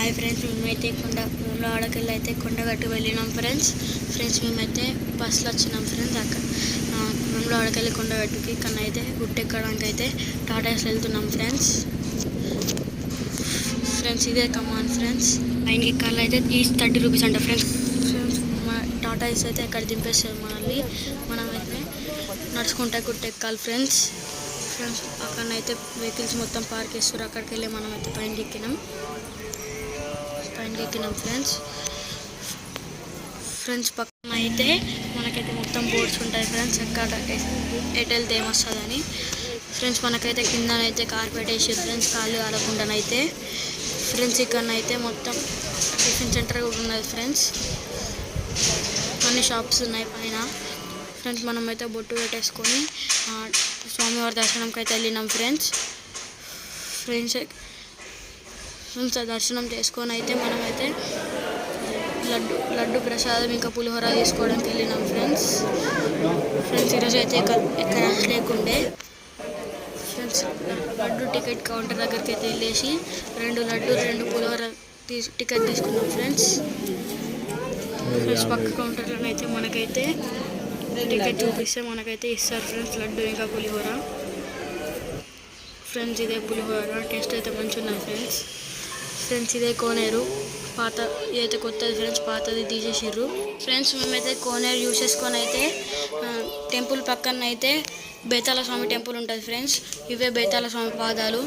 Hi friends మేమైతే కొండ ఆడకెళ్ళి అయితే కొండగట్టు వెళ్ళినాం ఫ్రెండ్స్. ఫ్రెండ్స్ మేమైతే బస్సులో వచ్చినాం ఫ్రెండ్స్ అక్కడ మేము ఆడకెళ్ళి కొండగట్టుకి కన్నా అయితే గుట్టెక్కడానికి అయితే టాటాస్ వెళ్తున్నాం ఫ్రెండ్స్. ఫ్రెండ్స్ ఇదే కమాన్ ఫ్రెండ్స్. పైన ఎక్కాలి అయితే ఈస్ట్ థర్టీ రూపీస్ అంట ఫ్రెండ్స్. ఫ్రెండ్స్ టాటాస్ అయితే ఎక్కడ దింపేస్తారు మనల్ని. మనం అయితే నడుచుకుంటా గుట్టెక్కాలి ఫ్రెండ్స్. ఫ్రెండ్స్ అక్కడనైతే వెహికల్స్ మొత్తం పార్క్ చేస్తారు అక్కడికి వెళ్ళి మనం అయితే పైన ఎక్కినాం పైనకి ఎక్కినాం ఫ్రెండ్స్. ఫ్రెండ్స్ పక్కన అయితే మనకైతే మొత్తం బోర్డ్స్ ఉంటాయి ఫ్రెండ్స్. ఎక్కడ ఎటు వెళ్తే ఏమొస్తుందని ఫ్రెండ్స్ మనకైతే కిందనైతే కార్పెట్ వేసి ఫ్రెండ్స్ కాళ్ళు ఆడకుండానైతే ఫ్రెండ్స్ ఇక్కడనైతే మొత్తం టిఫిన్ సెంటర్ కూడా ఉన్నది ఫ్రెండ్స్. అన్ని షాప్స్ ఉన్నాయి పైన. ఫ్రెండ్స్ మనమైతే బొట్టు పెట్టేసుకొని స్వామివారి దర్శనంకి అయితే వెళ్ళినాం ఫ్రెండ్స్. ఫ్రెండ్స్ దర్శనం చేసుకొని అయితే మనమైతే లడ్డు లడ్డు ప్రసాదం ఇంకా పులిహోర తీసుకోవడానికి వెళ్ళినాం ఫ్రెండ్స్. ఫ్రెండ్స్ ఈరోజు అయితే ఎక్కడ లేకుండే. ఫ్రెండ్స్ లడ్డు టికెట్ కౌంటర్ దగ్గరికి అయితే వెళ్ళేసి రెండు లడ్డు రెండు పులిహోర తీసి టికెట్ తీసుకున్నాం ఫ్రెండ్స్. ఫ్రెండ్స్ పక్క కౌంటర్లో అయితే మనకైతే టికెట్ చూపిస్తే మనకైతే ఇస్తారు ఫ్రెండ్స్ లడ్డు ఇంకా పులిహోర. ఫ్రెండ్స్ ఇదే పులిహోర. టేస్ట్ అయితే మంచిగా ఉన్నాయి ఫ్రెండ్స్. ఫ్రెండ్స్ ఇదే కోనేరు. పాత ఇదైతే కొత్తది ఫ్రెండ్స్ పాతది తీసేసారు ఫ్రెండ్స్ మేమైతే కోనేరు యూస్ చేసుకొని అయితే టెంపుల్ పక్కన అయితే బేతాల స్వామి టెంపుల్ ఉంటుంది ఫ్రెండ్స్. ఇవే బేతాల స్వామి పాదాలు.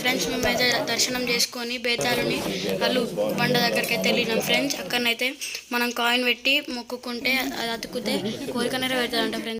ఫ్రెండ్స్ మేమైతే దర్శనం చేసుకొని బేతాలని వాళ్ళు బండ దగ్గరికి అయితే వెళ్ళినాం ఫ్రెండ్స్. అక్కడనైతే మనం కాయిన్ పెట్టి మొక్కుకుంటే అది అతుకుతే కోరిక నెరవేరుతుందంట ఫ్రెండ్స్.